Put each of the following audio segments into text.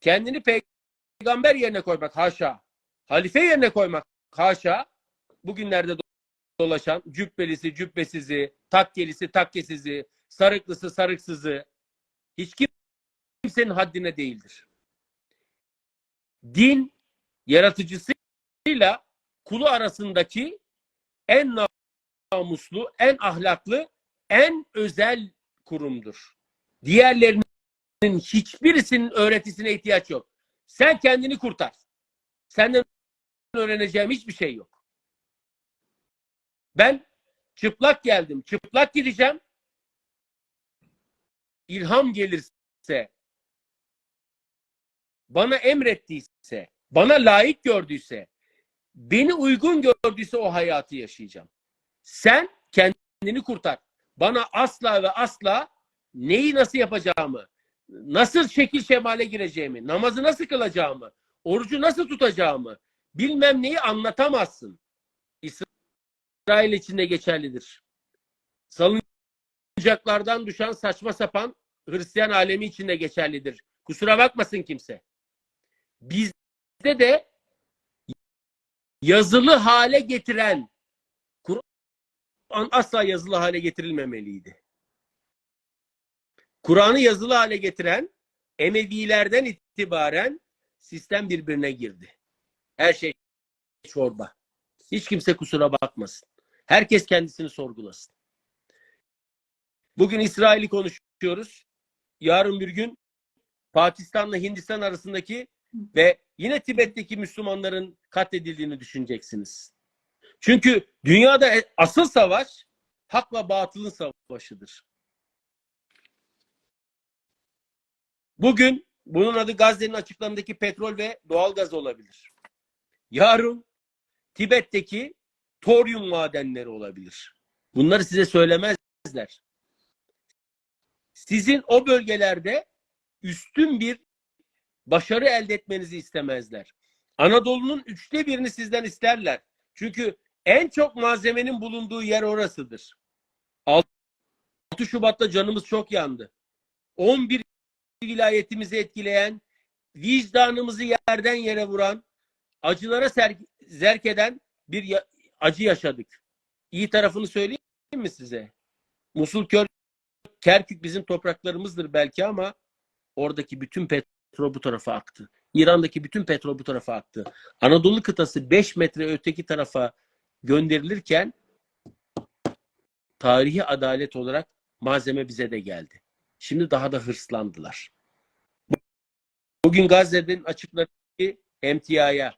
kendini peygamber yerine koymak haşa. Halife yerine koymak haşa. Bugünlerde do- dolaşan cübbelisi, cübbesizi, takkelisi, takkesizi, sarıklısı, sarıksızı hiç kim- kimsenin haddine değildir. Din yaratıcısıyla kulu arasındaki en namuslu, en ahlaklı, en özel kurumdur. Diğerlerinin hiçbirisinin öğretisine ihtiyaç yok. Sen kendini kurtar. Senden öğreneceğim hiçbir şey yok. Ben çıplak geldim, çıplak gideceğim. İlham gelirse, bana emrettiyse, bana layık gördüyse, beni uygun gördüyse o hayatı yaşayacağım. Sen kendini kurtar. Bana asla ve asla neyi nasıl yapacağımı, nasıl şekil şemale gireceğimi, namazı nasıl kılacağımı, orucu nasıl tutacağımı, bilmem neyi anlatamazsın. İsrail için de geçerlidir. Salıncaklardan düşen saçma sapan Hristiyan alemi için de geçerlidir. Kusura bakmasın kimse. Bizde de yazılı hale getiren Kur'an asla yazılı hale getirilmemeliydi. Kur'an'ı yazılı hale getiren Emevilerden itibaren sistem birbirine girdi. Her şey çorba. Hiç kimse kusura bakmasın. Herkes kendisini sorgulasın. Bugün İsrail'i konuşuyoruz. Yarın bir gün Pakistan'la Hindistan arasındaki ve yine Tibet'teki Müslümanların katledildiğini düşüneceksiniz. Çünkü dünyada asıl savaş hakla batılın savaşıdır. Bugün bunun adı Gazze'nin açıklarındaki petrol ve doğalgaz olabilir. Yarın Tibet'teki toryum madenleri olabilir. Bunları size söylemezler. Sizin o bölgelerde üstün bir başarı elde etmenizi istemezler. Anadolu'nun üçte birini sizden isterler. Çünkü en çok malzemenin bulunduğu yer orasıdır. 6 Şubat'ta canımız çok yandı. 11 vilayetimizi etkileyen, vicdanımızı yerden yere vuran, acılara ser- zerk eden bir ya- acı yaşadık. İyi tarafını söyleyeyim mi size? Musul Kör Kerkük bizim topraklarımızdır belki ama oradaki bütün petrol bu tarafa aktı. İran'daki bütün petrol bu tarafa aktı. Anadolu kıtası 5 metre öteki tarafa gönderilirken tarihi adalet olarak malzeme bize de geldi. Şimdi daha da hırslandılar. Bugün Gazze'nin açıkladığı emtiyaya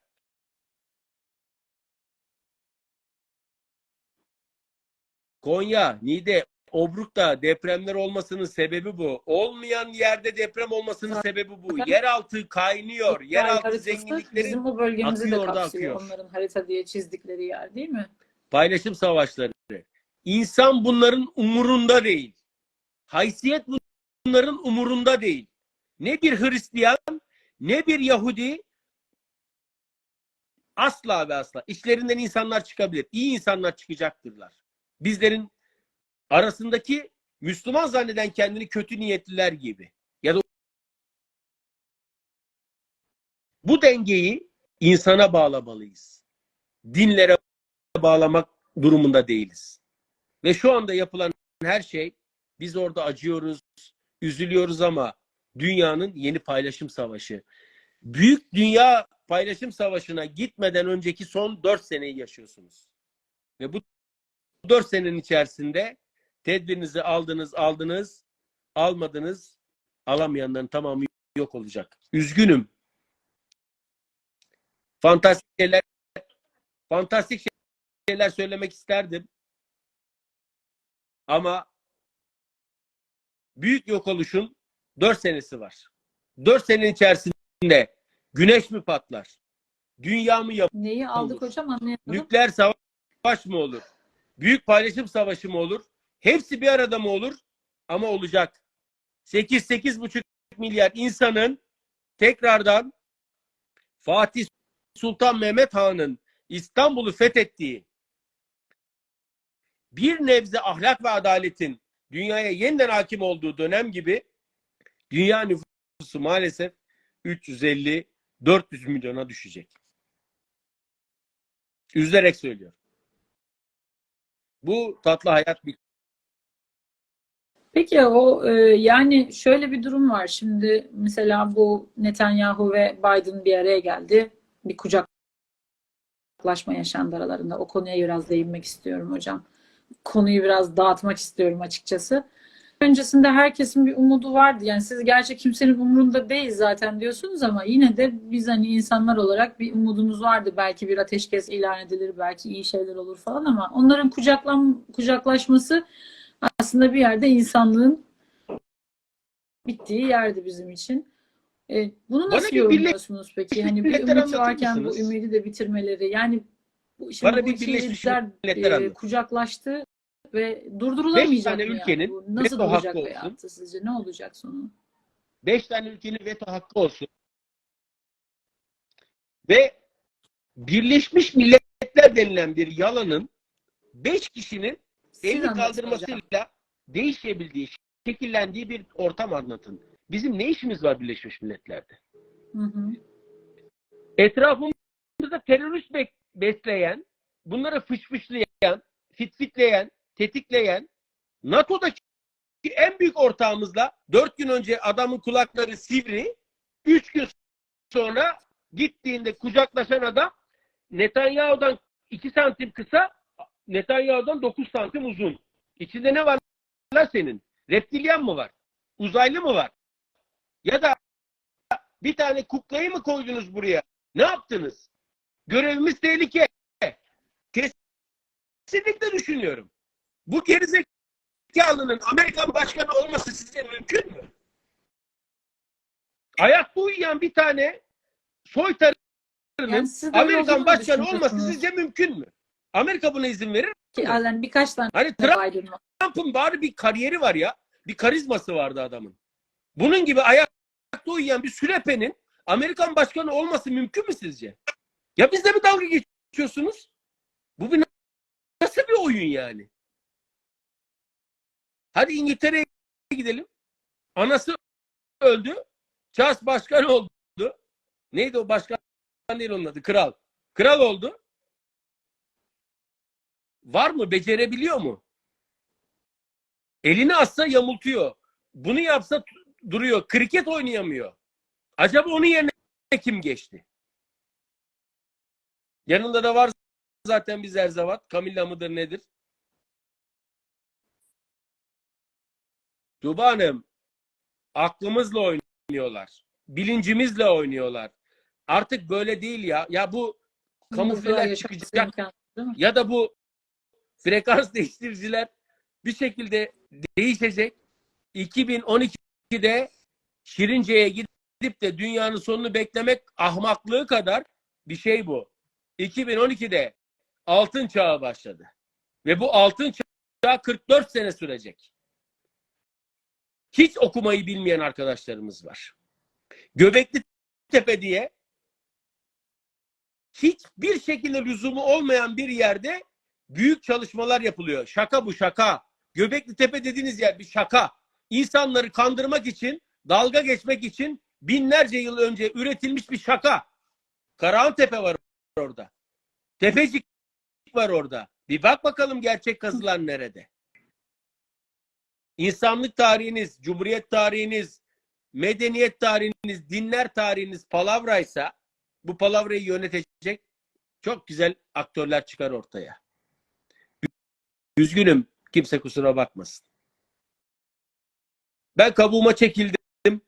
Konya, Niğde, Obruk'ta depremler olmasının sebebi bu. Olmayan yerde deprem olmasının sebebi bu. Yeraltı kaynıyor. Yeraltı haritası zenginliklerin bizim o bölgemizi akıyor, de orada akıyor. Onların harita diye çizdikleri yer değil mi? paylaşım savaşları. İnsan bunların umurunda değil. Haysiyet bunların umurunda değil. Ne bir Hristiyan ne bir Yahudi asla ve asla. İçlerinden insanlar çıkabilir. İyi insanlar çıkacaktırlar. Bizlerin arasındaki Müslüman zanneden kendini kötü niyetliler gibi. Ya da bu dengeyi insana bağlamalıyız. Dinlere bağlamak durumunda değiliz. Ve şu anda yapılan her şey biz orada acıyoruz, üzülüyoruz ama dünyanın yeni paylaşım savaşı. Büyük dünya paylaşım savaşına gitmeden önceki son 4 seneyi yaşıyorsunuz. Ve bu 4 senenin içerisinde tedbirinizi aldınız, aldınız, almadınız, alamayanların tamamı yok olacak. Üzgünüm. Fantastik şeyler fantastik şeyler söylemek isterdim. Ama büyük yok oluşun 4 senesi var. 4 senenin içerisinde güneş mi patlar? Dünya mı yapılır? Neyi aldık hocam anlayamadım. Nükleer savaş mı olur? Büyük paylaşım savaşı mı olur? Hepsi bir arada mı olur? Ama olacak. 8-8,5 milyar insanın tekrardan Fatih Sultan Mehmet Han'ın İstanbul'u fethettiği bir nebze ahlak ve adaletin dünyaya yeniden hakim olduğu dönem gibi dünya nüfusu maalesef 350 400 milyona düşecek. Üzülerek söylüyorum. Bu tatlı hayat bir Peki o e, yani şöyle bir durum var. Şimdi mesela bu Netanyahu ve Biden bir araya geldi. Bir kucaklaşma yaşandı aralarında. O konuya biraz değinmek istiyorum hocam. Konuyu biraz dağıtmak istiyorum açıkçası. Öncesinde herkesin bir umudu vardı. Yani siz gerçi kimsenin umurunda değil zaten diyorsunuz ama yine de biz hani insanlar olarak bir umudumuz vardı. Belki bir ateşkes ilan edilir, belki iyi şeyler olur falan ama onların kucaklan kucaklaşması aslında bir yerde insanlığın bittiği yerdi bizim için. E, bunu Bana nasıl bir yorumluyorsunuz peki? Hani bir ümit varken bu ümidi de bitirmeleri. Yani bu, şimdi Bana bir Birleşmiş Milletler e, kucaklaştı ve durdurulamayacak tane mı ülkenin yani? Bu nasıl veto hakkı olsun. sizce ne olacak sonu? 5 tane ülkenin veto hakkı olsun. Ve Birleşmiş Milletler denilen bir yalanın 5 kişinin Siz elini kaldırmasıyla değişebildiği, şekillendiği bir ortam anlatın. Bizim ne işimiz var Birleşmiş Milletler'de? Hı hı. Etrafımızda terörist bek- besleyen, bunları fışfışlayan, fitfitleyen, tetikleyen, NATO'daki en büyük ortağımızla 4 gün önce adamın kulakları sivri, 3 gün sonra gittiğinde kucaklaşan adam Netanyahu'dan 2 santim kısa, Netanyahu'dan 9 santim uzun. İçinde ne var lan senin? Reptilyan mı var? Uzaylı mı var? Ya da bir tane kuklayı mı koydunuz buraya? Ne yaptınız? Görevimiz tehlike. Kesinlikle düşünüyorum. Bu gerizekalının Amerikan başkanı olması size mümkün mü? Ayakta uyuyan bir tane soytarının Yani Amerikan başkanı olması sizce mümkün mü? Amerika buna izin verir mi? Ki birkaç tane Hani Trump. Trump'ın bari bir kariyeri var ya. Bir karizması vardı adamın. Bunun gibi ayakta uyuyan bir sürepenin Amerikan başkanı olması mümkün mü sizce? Ya bizde mi dalga geçiyorsunuz? Bu bir nasıl bir oyun yani? Hadi İngiltere'ye gidelim. Anası öldü. Charles başkan oldu. Neydi o başkan değil onun adı? Kral. Kral oldu. Var mı? Becerebiliyor mu? Elini atsa yamultuyor. Bunu yapsa duruyor. Kriket oynayamıyor. Acaba onun yerine kim geçti? Yanında da var zaten bir zerzevat. Camilla mıdır nedir? Tuba Hanım aklımızla oynuyorlar. Bilincimizle oynuyorlar. Artık böyle değil ya. Ya bu kamufleler çıkacak ya da bu frekans değiştiriciler bir şekilde değişecek. 2012'de Şirince'ye gidip de dünyanın sonunu beklemek ahmaklığı kadar bir şey bu. 2012'de altın çağı başladı. Ve bu altın çağı 44 sene sürecek. Hiç okumayı bilmeyen arkadaşlarımız var. Göbekli Tepe diye hiçbir şekilde lüzumu olmayan bir yerde büyük çalışmalar yapılıyor. Şaka bu şaka. Göbekli Tepe dediğiniz yer bir şaka. İnsanları kandırmak için, dalga geçmek için binlerce yıl önce üretilmiş bir şaka. Karahan Tepe var orada. Tepecik var orada. Bir bak bakalım gerçek kazılar nerede. İnsanlık tarihiniz, cumhuriyet tarihiniz, medeniyet tarihiniz, dinler tarihiniz palavraysa bu palavrayı yönetecek çok güzel aktörler çıkar ortaya. Üzgünüm. Kimse kusura bakmasın. Ben kabuğuma çekildim.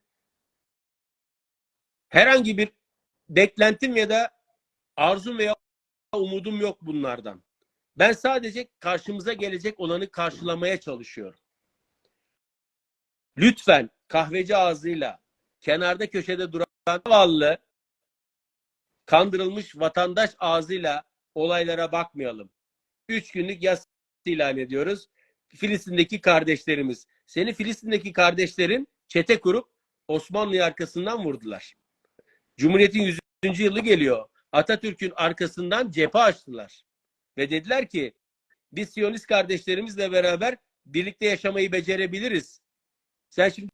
Herhangi bir beklentim ya da arzum veya umudum yok bunlardan. Ben sadece karşımıza gelecek olanı karşılamaya çalışıyorum. Lütfen kahveci ağzıyla kenarda köşede duran zavallı kandırılmış vatandaş ağzıyla olaylara bakmayalım. Üç günlük yas ilan ediyoruz. Filistin'deki kardeşlerimiz. Seni Filistin'deki kardeşlerin çete kurup Osmanlı'yı arkasından vurdular. Cumhuriyet'in 100. yılı geliyor. Atatürk'ün arkasından cephe açtılar. Ve dediler ki biz Siyonist kardeşlerimizle beraber birlikte yaşamayı becerebiliriz. Sen şimdi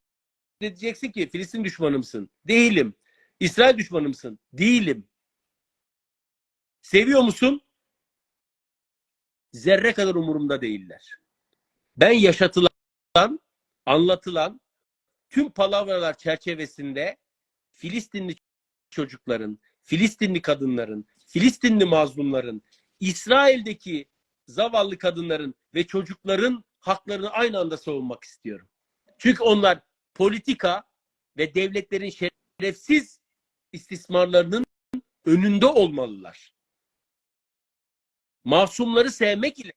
diyeceksin ki Filistin düşmanı mısın? Değilim. İsrail düşmanı mısın? Değilim. Seviyor musun? Zerre kadar umurumda değiller. Ben yaşatılan, anlatılan tüm palavralar çerçevesinde Filistinli çocukların, Filistinli kadınların, Filistinli mazlumların, İsrail'deki zavallı kadınların ve çocukların haklarını aynı anda savunmak istiyorum. Çünkü onlar politika ve devletlerin şerefsiz istismarlarının önünde olmalılar. Masumları sevmek ile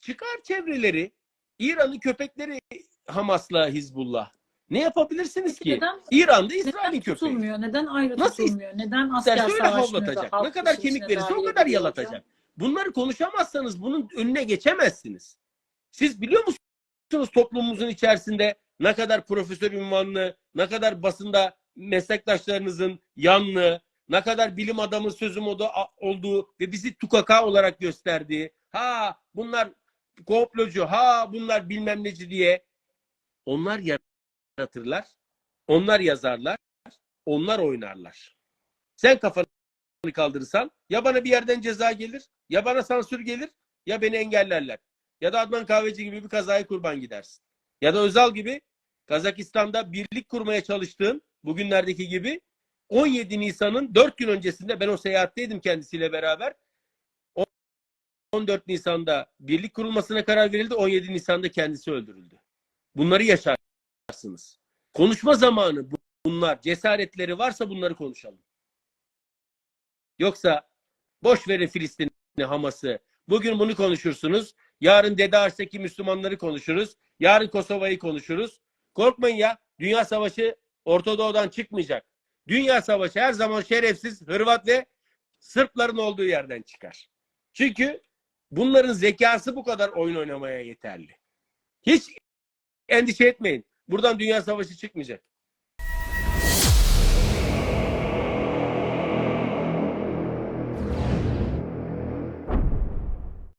çıkar çevreleri İran'ın köpekleri Hamas'la Hizbullah. Ne yapabilirsiniz ki? Neden, İran'da İsrail'in köpeği. tutulmuyor? Neden ayrı Nasıl tutulmuyor? Neden asker İsterse öyle savaşmıyor da havlatacak. Ne kadar kemik verirse o kadar yalatacak. Bunları konuşamazsanız bunun önüne geçemezsiniz. Siz biliyor musunuz toplumumuzun içerisinde ne kadar profesör ünvanlı, ne kadar basında meslektaşlarınızın yanlı, ne kadar bilim adamı sözüm oda olduğu ve bizi tukaka olarak gösterdiği, ha bunlar komplocu, ha bunlar bilmem neci diye onlar yaratırlar, onlar yazarlar, onlar oynarlar. Sen kafanı kaldırırsan ya bana bir yerden ceza gelir, ya bana sansür gelir, ya beni engellerler. Ya da Adnan Kahveci gibi bir kazaya kurban gidersin. Ya da Özal gibi Kazakistan'da birlik kurmaya çalıştığın bugünlerdeki gibi 17 Nisan'ın 4 gün öncesinde ben o seyahatteydim kendisiyle beraber. 14 Nisan'da birlik kurulmasına karar verildi. 17 Nisan'da kendisi öldürüldü. Bunları yaşarsınız. Konuşma zamanı bunlar. Cesaretleri varsa bunları konuşalım. Yoksa boş verin Filistin'i, Hamas'ı. Bugün bunu konuşursunuz. Yarın Dede Ars'taki Müslümanları konuşuruz. Yarın Kosova'yı konuşuruz. Korkmayın ya. Dünya Savaşı Orta Doğu'dan çıkmayacak. Dünya Savaşı her zaman şerefsiz Hırvat ve Sırpların olduğu yerden çıkar. Çünkü bunların zekası bu kadar oyun oynamaya yeterli. Hiç endişe etmeyin. Buradan Dünya Savaşı çıkmayacak.